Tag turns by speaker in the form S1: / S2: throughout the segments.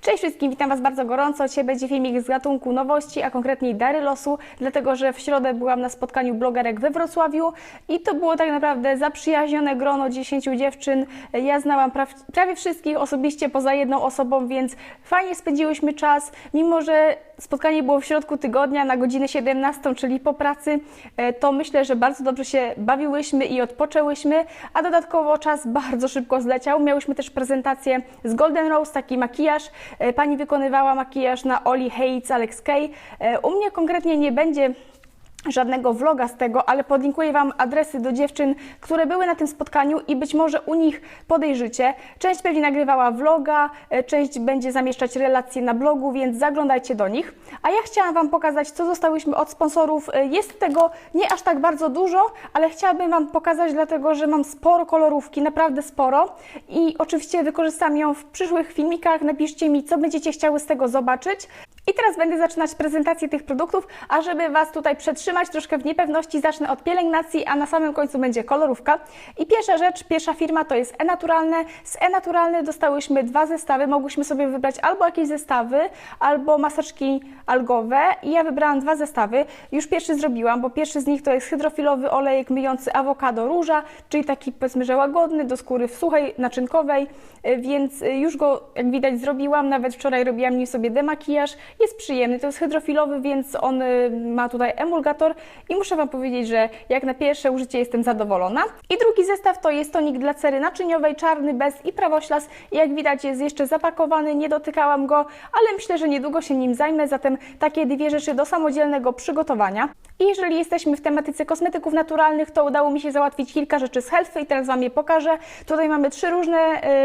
S1: Cześć wszystkim, witam Was bardzo gorąco. Dzisiaj będzie filmik z gatunku nowości, a konkretniej dary losu, dlatego że w środę byłam na spotkaniu blogerek we Wrocławiu i to było tak naprawdę zaprzyjaźnione grono 10 dziewczyn. Ja znałam pra prawie wszystkich osobiście poza jedną osobą, więc fajnie spędziłyśmy czas, mimo że spotkanie było w środku tygodnia na godzinę 17, czyli po pracy, e, to myślę, że bardzo dobrze się bawiłyśmy i odpoczęłyśmy, a dodatkowo czas bardzo szybko zleciał. Miałyśmy też prezentację z Golden Rose, taki makijaż. E, Pani wykonywała makijaż na Oli Hates, Alex Kay. E, U mnie konkretnie nie będzie żadnego vloga z tego, ale podlinkuję Wam adresy do dziewczyn, które były na tym spotkaniu i być może u nich podejrzycie. Część pewnie nagrywała vloga, e, część będzie zamieszczać relacje na blogu, więc zaglądajcie do nich. A ja chciałam Wam pokazać, co zostałyśmy od sponsorów. E, Jest tego nie aż tak bardzo dużo, ale chciałabym Wam pokazać, dlatego że mam sporo kolorówki, naprawdę sporo i oczywiście wykorzystam ją w przyszłych filmikach. Napiszcie mi, co będziecie chciały z tego zobaczyć. I teraz będę zaczynać prezentację tych produktów, a żeby Was tutaj przetrzymać troszkę w niepewności, zacznę od pielęgnacji, a na samym końcu będzie kolorówka. I pierwsza rzecz, pierwsza firma to jest E-Naturalne. Z E-Naturalne dostałyśmy dwa zestawy, mogłyśmy sobie wybrać albo jakieś zestawy, albo maseczki algowe i ja wybrałam dwa zestawy. Już pierwszy zrobiłam, bo pierwszy z nich to jest hydrofilowy olejek myjący awokado róża, czyli taki powiedzmy, że łagodny do skóry w suchej, naczynkowej, y, więc y, już go jak widać zrobiłam, nawet wczoraj robiłam nim sobie demakijaż. Jest przyjemny, to jest hydrofilowy, więc on y, ma tutaj emulgator i muszę Wam powiedzieć, że jak na pierwsze użycie jestem zadowolona. I drugi zestaw to jest tonik dla cery naczyniowej, czarny, bez i prawoślas. Jak widać jest jeszcze zapakowany, nie dotykałam go, ale myślę, że niedługo się nim zajmę, zatem takie dwie rzeczy do samodzielnego przygotowania. I jeżeli jesteśmy w tematyce kosmetyków naturalnych, to udało mi się załatwić kilka rzeczy z Healthy i teraz Wam je pokażę. Tutaj mamy trzy różne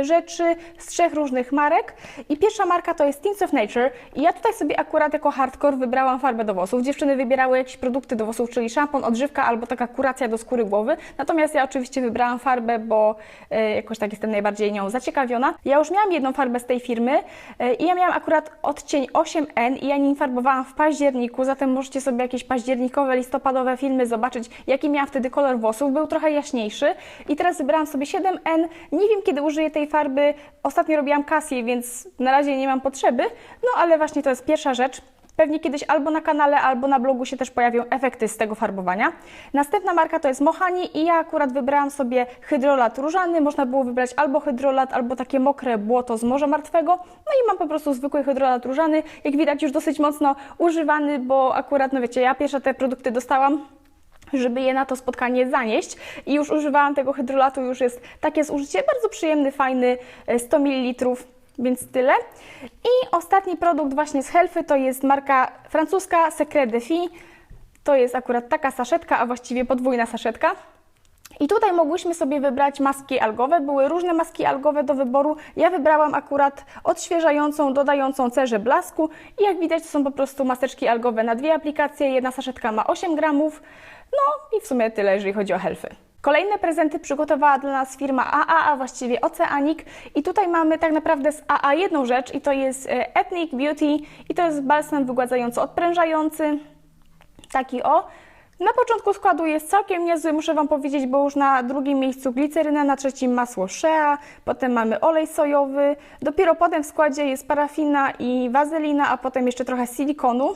S1: y, rzeczy z trzech różnych marek i pierwsza marka to jest Tints of Nature i ja tutaj sobie akurat jako hardcore wybrałam farbę do włosów. Dziewczyny wybierały jakieś produkty do włosów, czyli szampon, odżywka albo taka kuracja do skóry głowy. Natomiast ja oczywiście wybrałam farbę, bo y, jakoś tak jestem najbardziej nią zaciekawiona. Ja już miałam jedną farbę z tej firmy y, i ja miałam akurat odcień 8N i ja nim farbowałam w październiku, zatem możecie sobie jakieś październikowe, listopadowe filmy zobaczyć, jaki miałam wtedy kolor włosów. Był trochę jaśniejszy i teraz wybrałam sobie 7N. Nie wiem, kiedy użyję tej farby. Ostatnio robiłam Cassie, więc na razie nie mam potrzeby, no ale właśnie to jest pierwsza rzecz. Pewnie kiedyś albo na kanale, albo na blogu się też pojawią efekty z tego farbowania. Następna marka to jest Mohani i ja akurat wybrałam sobie hydrolat różany. Można było wybrać albo hydrolat, albo takie mokre błoto z Morza Martwego. No i mam po prostu zwykły hydrolat różany. Jak widać już dosyć mocno używany, bo akurat, no wiecie, ja pierwsze te produkty dostałam żeby je na to spotkanie zanieść. I już używałam tego hydrolatu, już jest takie zużycie, bardzo przyjemny, fajny, e, 100 ml, więc tyle. I ostatni produkt właśnie z Helfy to jest marka francuska Secret de Fille. To jest akurat taka saszetka, a właściwie podwójna saszetka. I tutaj mogłyśmy sobie wybrać maski algowe. Były różne maski algowe do wyboru. Ja wybrałam akurat odświeżającą, dodającą cerze blasku. I jak widać, to są po prostu maseczki algowe na dwie aplikacje. Jedna saszetka ma 8 gramów. No i w sumie tyle, jeżeli chodzi o helfy. Kolejne prezenty przygotowała dla nas firma AA, a właściwie Oceanic. I tutaj mamy tak naprawdę z AA jedną rzecz i to jest e, Ethnic Beauty i to jest balsam wygładzający odprężający. Taki o. Na początku składu jest całkiem niezły, muszę Wam powiedzieć, bo już na drugim miejscu gliceryna, na trzecim masło shea, potem mamy olej sojowy, dopiero potem w składzie jest parafina i wazelina, a potem jeszcze trochę silikonu.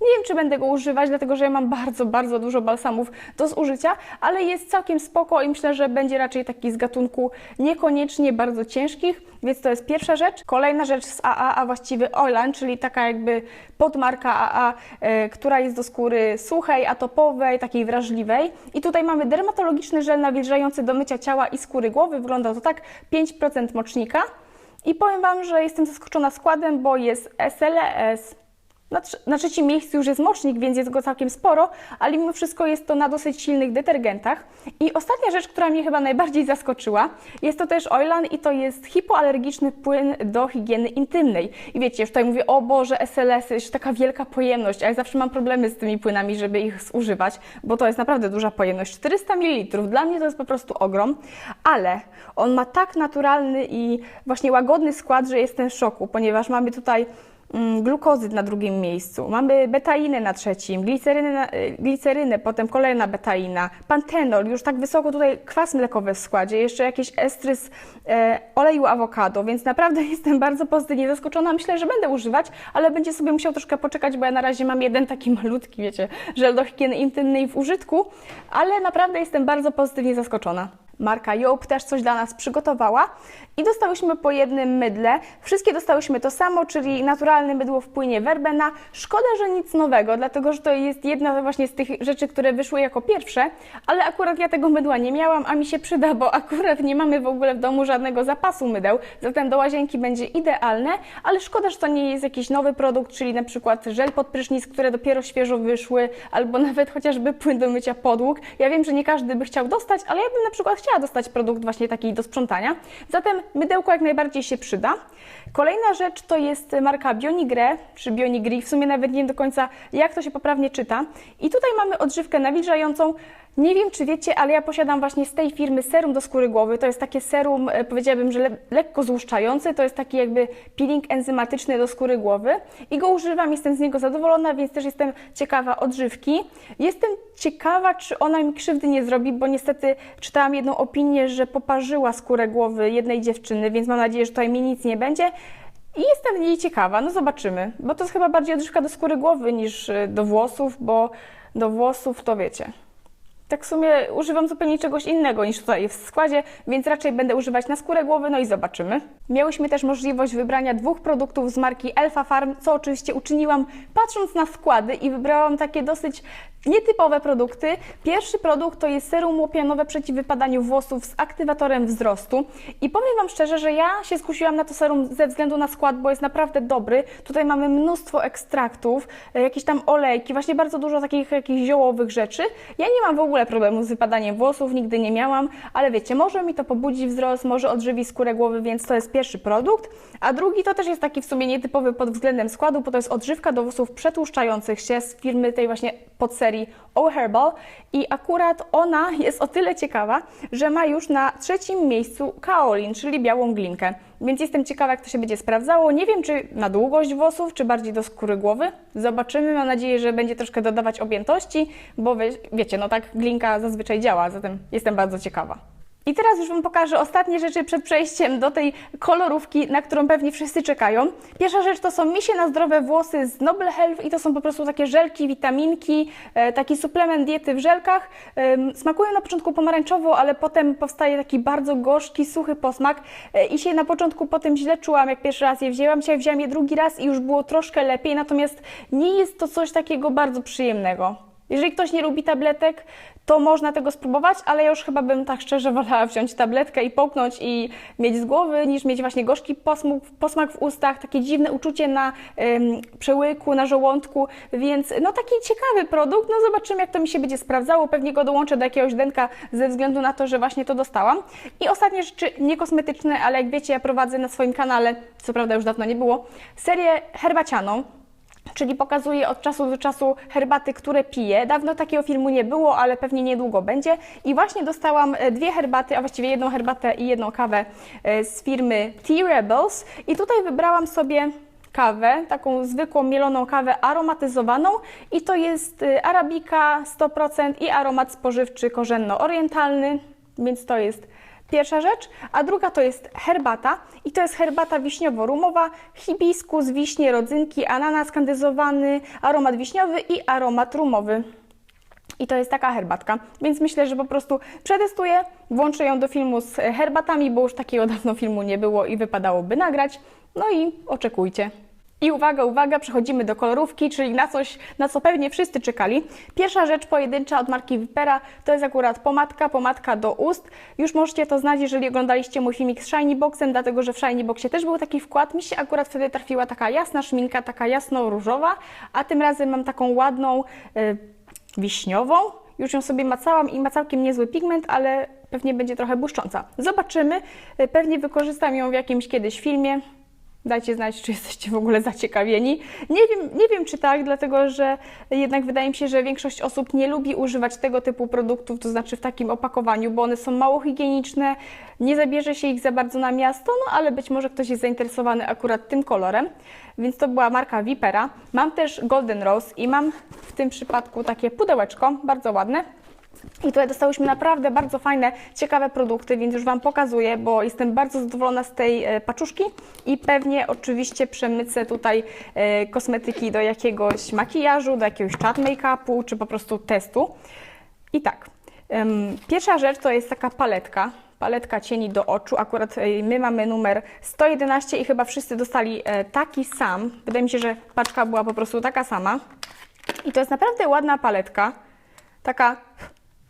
S1: Nie wiem, czy będę go używać, dlatego że ja mam bardzo, bardzo dużo balsamów do zużycia, ale jest całkiem spoko i myślę, że będzie raczej taki z gatunku niekoniecznie bardzo ciężkich, więc to jest pierwsza rzecz. Kolejna rzecz z AA, a właściwie Oilan, czyli taka jakby podmarka AA, e, która jest do skóry suchej, atopowej, takiej wrażliwej. I tutaj mamy dermatologiczny żel nawilżający do mycia ciała i skóry głowy. Wygląda to tak, 5% mocznika. I powiem Wam, że jestem zaskoczona składem, bo jest SLS, na, trze- na trzecim miejscu już jest mocznik, więc jest go całkiem sporo, ale mimo wszystko jest to na dosyć silnych detergentach. I ostatnia rzecz, która mnie chyba najbardziej zaskoczyła, jest to też Oilan i to jest hipoalergiczny płyn do higieny intymnej. I wiecie, już tutaj mówię, o Boże, SLS, jest taka wielka pojemność, a ja zawsze mam problemy z tymi płynami, żeby ich zużywać, bo to jest naprawdę duża pojemność. 400 ml, dla mnie to jest po prostu ogrom, ale on ma tak naturalny i właśnie łagodny skład, że jestem w szoku, ponieważ mamy tutaj glukozy na drugim miejscu, mamy betainę na trzecim, glicerynę, y, glicerynę potem kolejna betaina, pantenol, już tak wysoko tutaj kwas mlekowy w składzie, jeszcze jakiś estrys e, oleju awokado, więc naprawdę jestem bardzo pozytywnie zaskoczona. Myślę, że będę używać, ale będzie sobie musiał troszkę poczekać, bo ja na razie mam jeden taki malutki, wiecie, żel do higieny intymnej w użytku, ale naprawdę jestem bardzo pozytywnie zaskoczona. Marka Joop też coś dla nas przygotowała i dostałyśmy po jednym mydle. Wszystkie dostałyśmy to samo, czyli naturalne mydło w płynie verbena. Szkoda, że nic nowego, dlatego że to jest jedna właśnie z tych rzeczy, które wyszły jako pierwsze, ale akurat ja tego mydła nie miałam, a mi się przyda, bo akurat nie mamy w ogóle w domu żadnego zapasu mydeł, zatem do łazienki będzie idealne, ale szkoda, że to nie jest jakiś nowy produkt, czyli na przykład żel pod prysznic, które dopiero świeżo wyszły, albo nawet chociażby płyn do mycia podłóg. Ja wiem, że nie każdy by chciał dostać, ale ja bym na przykład chciała dostać produkt właśnie taki do sprzątania. Zatem mydełko jak najbardziej się przyda. Kolejna rzecz to jest marka Bionigre, czy Bionigri, w sumie nawet nie wiem do końca jak to się poprawnie czyta. I tutaj mamy odżywkę nawilżającą. Nie wiem, czy wiecie, ale ja posiadam właśnie z tej firmy serum do skóry głowy. To jest takie serum, e, powiedziałabym, że le lekko złuszczający. To jest taki jakby peeling enzymatyczny do skóry głowy. I go używam, jestem z niego zadowolona, więc też jestem ciekawa odżywki. Jestem ciekawa, czy ona mi krzywdy nie zrobi, bo niestety czytałam jedną opinię, że poparzyła skórę głowy jednej dziewczyny, więc mam nadzieję, że tutaj mi nic nie będzie. I jestem jej ciekawa, no zobaczymy, bo to jest chyba bardziej odżywka do skóry głowy niż y, do włosów, bo do włosów to wiecie. Tak w sumie używam zupełnie czegoś innego niż tutaj w składzie, więc raczej będę używać na skórę głowy, no i zobaczymy. Miałyśmy też możliwość wybrania dwóch produktów z marki Elfa Farm, co oczywiście uczyniłam patrząc na składy i wybrałam takie dosyć nietypowe produkty. Pierwszy produkt to jest serum łopianowe przeciw wypadaniu włosów z aktywatorem wzrostu i powiem Wam szczerze, że ja się skusiłam na to serum ze względu na skład, bo jest naprawdę dobry. Tutaj mamy mnóstwo ekstraktów, e, jakieś tam olejki, właśnie bardzo dużo takich jakichś ziołowych rzeczy. Ja nie mam w ogóle problemu z wypadaniem włosów, nigdy nie miałam, ale wiecie, może mi to pobudzi wzrost, może odżywi skórę głowy, więc to jest pierwszy produkt. A drugi to też jest taki w sumie nietypowy pod względem składu, bo to jest odżywka do włosów przetłuszczających się z firmy tej właśnie podserii O Herbal i akurat ona jest o tyle ciekawa, że ma już na trzecim miejscu kaolin, czyli białą glinkę. Więc jestem ciekawa, jak to się będzie sprawdzało. Nie wiem, czy na długość włosów, czy bardziej do skóry głowy. Zobaczymy. Mam nadzieję, że będzie troszkę dodawać objętości, bo wie, wiecie, no tak glinka zazwyczaj działa, zatem jestem bardzo ciekawa. I teraz już Wam pokażę ostatnie rzeczy przed przejściem do tej kolorówki, na którą pewnie wszyscy czekają. Pierwsza rzecz to są misie na zdrowe włosy z Noble Health i to są po prostu takie żelki, witaminki, e, taki suplement diety w żelkach. Smakują na początku pomarańczowo, ale potem powstaje taki bardzo gorzki, suchy posmak e, i się na początku potem źle czułam, jak pierwszy raz je wzięłam. Dzisiaj wzięłam je drugi raz i już było troszkę lepiej, natomiast nie jest to coś takiego bardzo przyjemnego. Jeżeli ktoś nie lubi tabletek, to można tego spróbować, ale ja już chyba bym tak szczerze wolała wziąć tabletkę i połknąć i mieć z głowy, niż mieć właśnie gorzki posmak, posmak w ustach, takie dziwne uczucie na ym, przełyku, na żołądku, więc no taki ciekawy produkt, no zobaczymy jak to mi się będzie sprawdzało, pewnie go dołączę do jakiegoś denka ze względu na to, że właśnie to dostałam. I ostatnie rzeczy niekosmetyczne, ale jak wiecie ja prowadzę na swoim kanale, co prawda już dawno nie było, serię herbacianą, Czyli pokazuje od czasu do czasu herbaty, które piję. Dawno takiego filmu nie było, ale pewnie niedługo będzie. I właśnie dostałam e, dwie herbaty, a właściwie jedną herbatę i jedną kawę e, z firmy Tea Rebels. I tutaj wybrałam sobie kawę, taką zwykłą mieloną kawę aromatyzowaną i to jest e, arabika 100% i aromat spożywczy korzenno-orientalny, więc to jest Pierwsza rzecz, a druga to jest herbata i to jest herbata wiśniowo-rumowa, hibiskus, wiśnie, rodzynki, ananas kandyzowany, aromat wiśniowy i aromat rumowy. I to jest taka herbatka, więc myślę, że po prostu przetestuję, włączę ją do filmu z herbatami, bo już takiego dawno filmu nie było i wypadałoby nagrać. No i oczekujcie. I uwaga, uwaga, przechodzimy do kolorówki, czyli na coś, na co pewnie wszyscy czekali. Pierwsza rzecz pojedyncza od marki Vipera to jest akurat pomadka, pomadka do ust. Już możecie to znać, jeżeli oglądaliście mój filmik z Shiny Boxem, dlatego że w Shiny Boxie też był taki wkład. Mi się akurat wtedy trafiła taka jasna szminka, taka jasno-różowa, a tym razem mam taką ładną y, wiśniową. Już ją sobie macałam i ma całkiem niezły pigment, ale pewnie będzie trochę błyszcząca. Zobaczymy, y, pewnie wykorzystam ją w jakimś kiedyś filmie. Dajcie znać, czy jesteście w ogóle zaciekawieni. Nie wiem, nie wiem, czy tak, dlatego że jednak wydaje mi się, że większość osób nie lubi używać tego typu produktów, to znaczy w takim opakowaniu, bo one są mało higieniczne, nie zabierze się ich za bardzo na miasto, no ale być może ktoś jest zainteresowany akurat tym kolorem. Więc to była marka Vipera. Mam też Golden Rose i mam w tym przypadku takie pudełeczko, bardzo ładne. I tutaj dostałyśmy naprawdę bardzo fajne, ciekawe produkty, więc już Wam pokazuję, bo jestem bardzo zadowolona z tej e, paczuszki i pewnie oczywiście przemycę tutaj e, kosmetyki do jakiegoś makijażu, do jakiegoś chat make-upu, czy po prostu testu. I tak, pierwsza rzecz to jest taka paletka, paletka cieni do oczu. Akurat e, my mamy numer 111 i chyba wszyscy dostali taki sam. Wydaje mi się, że paczka była po prostu taka sama. I to jest naprawdę ładna paletka, taka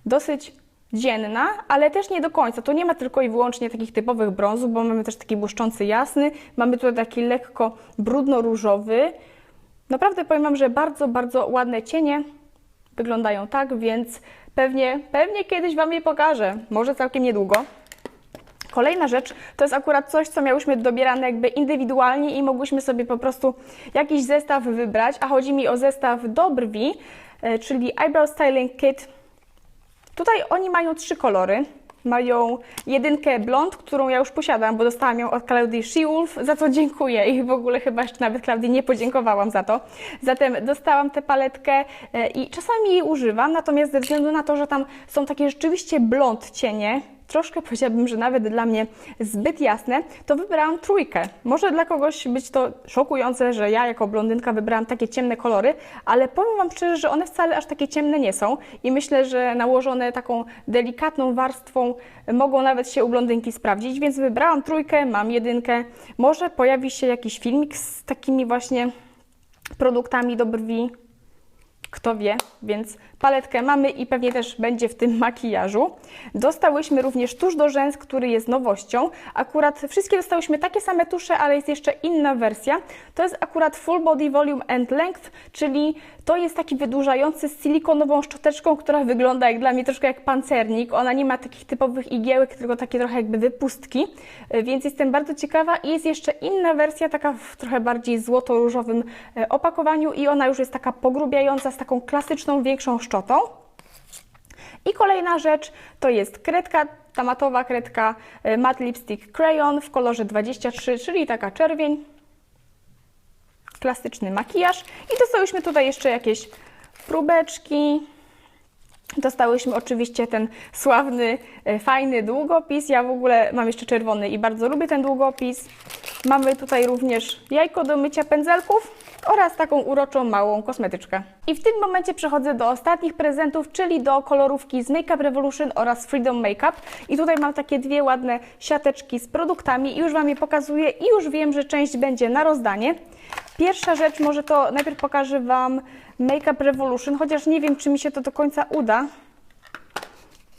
S1: dosyć dzienna, ale też nie do końca. Tu nie ma tylko i wyłącznie takich typowych brązów, bo mamy też taki błyszczący jasny, mamy tutaj taki lekko brudno-różowy. Naprawdę powiem Wam, że bardzo, bardzo ładne cienie wyglądają tak, więc pewnie, pewnie kiedyś Wam je pokażę, może całkiem niedługo. Kolejna rzecz to jest akurat coś, co miałyśmy dobierane jakby indywidualnie i mogłyśmy sobie po prostu jakiś zestaw wybrać, a chodzi mi o zestaw do brwi, e, czyli Eyebrow Styling Kit. Tutaj oni mają trzy kolory. Mają jedynkę blond, którą ja już posiadam, bo dostałam ją od Claudii Shewolf, za co dziękuję i w ogóle chyba jeszcze nawet Klaudii nie podziękowałam za to. Zatem dostałam tę paletkę e, i czasami jej używam, natomiast ze względu na to, że tam są takie rzeczywiście blond cienie, troszkę powiedziałabym, że nawet dla mnie zbyt jasne, to wybrałam trójkę. Może dla kogoś być to szokujące, że ja jako blondynka wybrałam takie ciemne kolory, ale powiem Wam szczerze, że one wcale aż takie ciemne nie są i myślę, że nałożone taką delikatną warstwą mogą nawet się u blondynki sprawdzić, więc wybrałam trójkę, mam jedynkę. Może pojawi się jakiś filmik z takimi właśnie produktami do brwi, kto wie, więc paletkę mamy i pewnie też będzie w tym makijażu. Dostałyśmy również tusz do rzęs, który jest nowością. Akurat wszystkie dostałyśmy takie same tusze, ale jest jeszcze inna wersja. To jest akurat Full Body Volume and Length, czyli to jest taki wydłużający z silikonową szczoteczką, która wygląda jak dla mnie troszkę jak pancernik. Ona nie ma takich typowych igiełek, tylko takie trochę jakby wypustki, więc jestem bardzo ciekawa. I jest jeszcze inna wersja, taka w trochę bardziej złoto-różowym e, opakowaniu i ona już jest taka pogrubiająca z taką klasyczną, większą szczotą. I kolejna rzecz to jest kredka, ta matowa kredka e, Matte Lipstick Crayon w kolorze 23, czyli taka czerwień. Klasyczny makijaż. I dostałyśmy tutaj jeszcze jakieś próbeczki. Dostałyśmy oczywiście ten sławny, e, fajny długopis. Ja w ogóle mam jeszcze czerwony i bardzo lubię ten długopis. Mamy tutaj również jajko do mycia pędzelków oraz taką uroczą małą kosmetyczkę. I w tym momencie przechodzę do ostatnich prezentów, czyli do kolorówki z Makeup Revolution oraz Freedom Makeup. I tutaj mam takie dwie ładne siateczki z produktami i już Wam je pokazuję i już wiem, że część będzie na rozdanie. Pierwsza rzecz, może to najpierw pokażę Wam Makeup Revolution, chociaż nie wiem, czy mi się to do końca uda.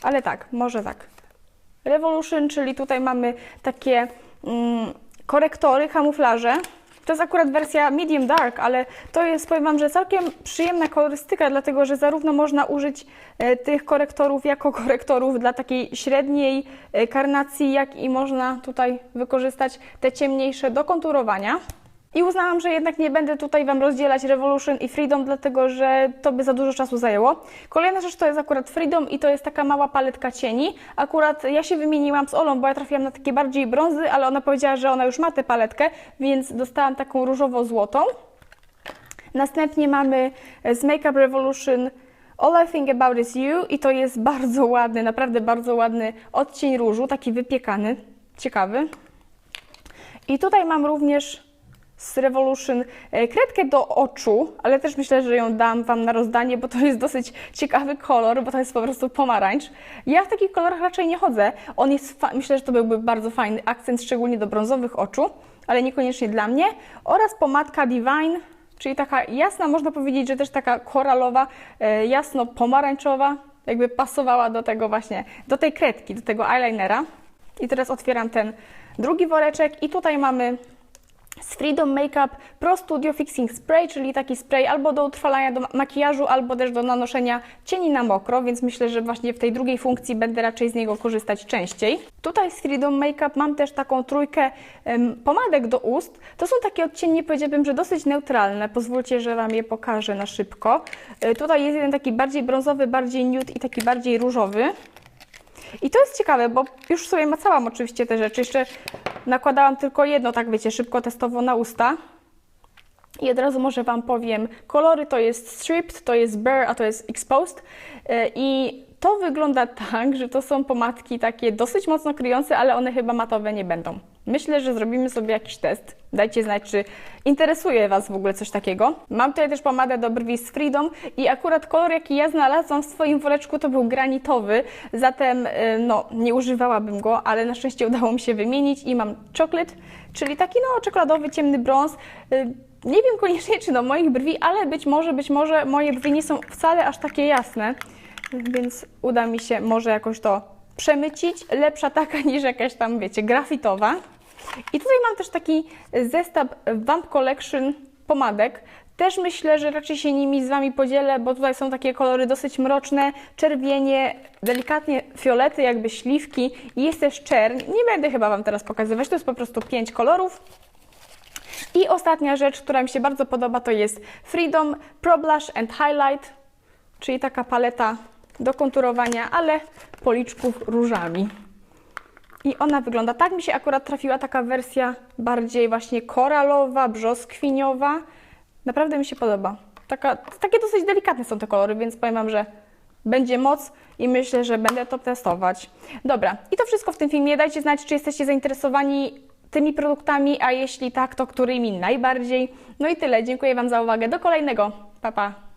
S1: Ale tak, może tak. Revolution, czyli tutaj mamy takie mm, korektory, kamuflaże. To jest akurat wersja medium dark, ale to jest, powiem Wam, że całkiem przyjemna kolorystyka, dlatego że zarówno można użyć e, tych korektorów jako korektorów dla takiej średniej e, karnacji, jak i można tutaj wykorzystać te ciemniejsze do konturowania. I uznałam, że jednak nie będę tutaj Wam rozdzielać Revolution i Freedom, dlatego że to by za dużo czasu zajęło. Kolejna rzecz to jest akurat Freedom i to jest taka mała paletka cieni. Akurat ja się wymieniłam z Olą, bo ja trafiłam na takie bardziej brązy, ale ona powiedziała, że ona już ma tę paletkę, więc dostałam taką różowo-złotą. Następnie mamy z Makeup Revolution All I Think About Is You i to jest bardzo ładny, naprawdę bardzo ładny odcień różu, taki wypiekany, ciekawy. I tutaj mam również z Revolution e, kredkę do oczu, ale też myślę, że ją dam Wam na rozdanie, bo to jest dosyć ciekawy kolor, bo to jest po prostu pomarańcz. Ja w takich kolorach raczej nie chodzę. On jest, myślę, że to byłby bardzo fajny akcent, szczególnie do brązowych oczu, ale niekoniecznie dla mnie. Oraz pomadka Divine, czyli taka jasna, można powiedzieć, że też taka koralowa, e, jasno-pomarańczowa, jakby pasowała do tego właśnie, do tej kredki, do tego eyelinera. I teraz otwieram ten drugi woreczek i tutaj mamy z Freedom Makeup Pro Studio Fixing Spray, czyli taki spray albo do utrwalania do ma- makijażu, albo też do nanoszenia cieni na mokro, więc myślę, że właśnie w tej drugiej funkcji będę raczej z niego korzystać częściej. Tutaj z Freedom Makeup mam też taką trójkę pomadek do ust. To są takie odcienie, powiedziałabym, że dosyć neutralne. Pozwólcie, że Wam je pokażę na szybko. E, Tutaj jest jeden taki bardziej brązowy, bardziej nude i taki bardziej różowy. I to jest ciekawe, bo już sobie macałam oczywiście te rzeczy. Jeszcze nakładałam tylko jedno, tak wiecie, szybko testowo na usta. I od razu może Wam powiem, kolory to jest stripped, to jest bare, a to jest exposed. E, I to wygląda tak, że to są pomadki takie dosyć mocno kryjące, ale one chyba matowe nie będą. Myślę, że zrobimy sobie jakiś test. Dajcie znać, czy interesuje Was w ogóle coś takiego. Mam tutaj też pomadę do brwi z Freedom i akurat kolor, jaki ja znalazłam w swoim woreczku, to był granitowy, zatem e, no, nie używałabym go, ale na szczęście udało mi się wymienić i mam chocolate, czyli taki no czekoladowy, ciemny brąz. E, Nie wiem koniecznie, czy do moich brwi, ale być może, być może moje brwi nie są wcale aż takie jasne, więc uda mi się może jakoś to przemycić. Lepsza taka niż jakaś tam, wiecie, grafitowa. I tutaj mam też taki zestaw Vamp Collection pomadek. Też myślę, że raczej się nimi z Wami podzielę, bo tutaj są takie kolory dosyć mroczne, czerwienie, delikatnie fiolety, jakby śliwki i jest też czern. Nie będę chyba Wam teraz pokazywać, to jest po prostu pięć kolorów. I ostatnia rzecz, która mi się bardzo podoba, to jest Freedom Pro Blush and Highlight, czyli taka paleta do konturowania, ale policzków różami. I ona wygląda tak. Mi się akurat trafiła taka wersja bardziej właśnie koralowa, brzoskwiniowa. Naprawdę mi się podoba. Taka, takie dosyć delikatne są te kolory, więc powiem Wam, że będzie moc i myślę, że będę to testować. Dobra, i to wszystko w tym filmie. Dajcie znać, czy jesteście zainteresowani tymi produktami, a jeśli tak, to którymi najbardziej. No i tyle. Dziękuję Wam za uwagę. Do kolejnego. Pa, pa.